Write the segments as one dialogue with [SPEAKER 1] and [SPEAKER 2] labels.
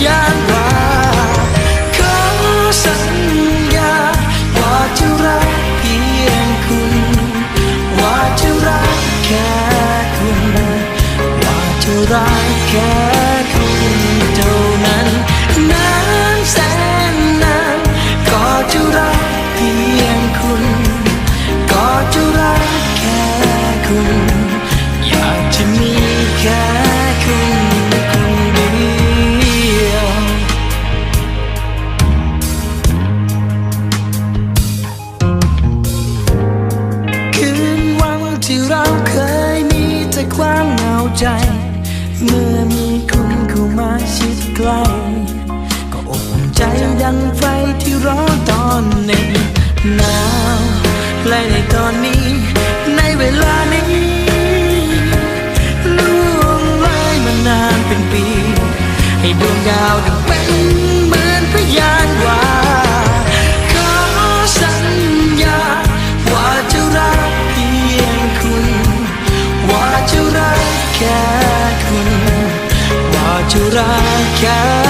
[SPEAKER 1] มือนพยานว่าขอสัญญาว่าจะรักเพียงคุณ ว่าจะรักแค่คุณ ว่าจะรักแค่ ใจ เมื่อมีคุณเข้ามาชิดใกล้ก็อบอุ่นใจดังไฟที่ร้อนตอนหนึ่งหนาวและในตอนนี้ ในเวลานี้ล่วงเลยมานานเป็นปี ให้ดวงดาวดัง แค่คุณว่าจะรักแค่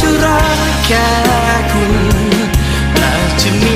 [SPEAKER 1] จะรักแค่คุณและจะมี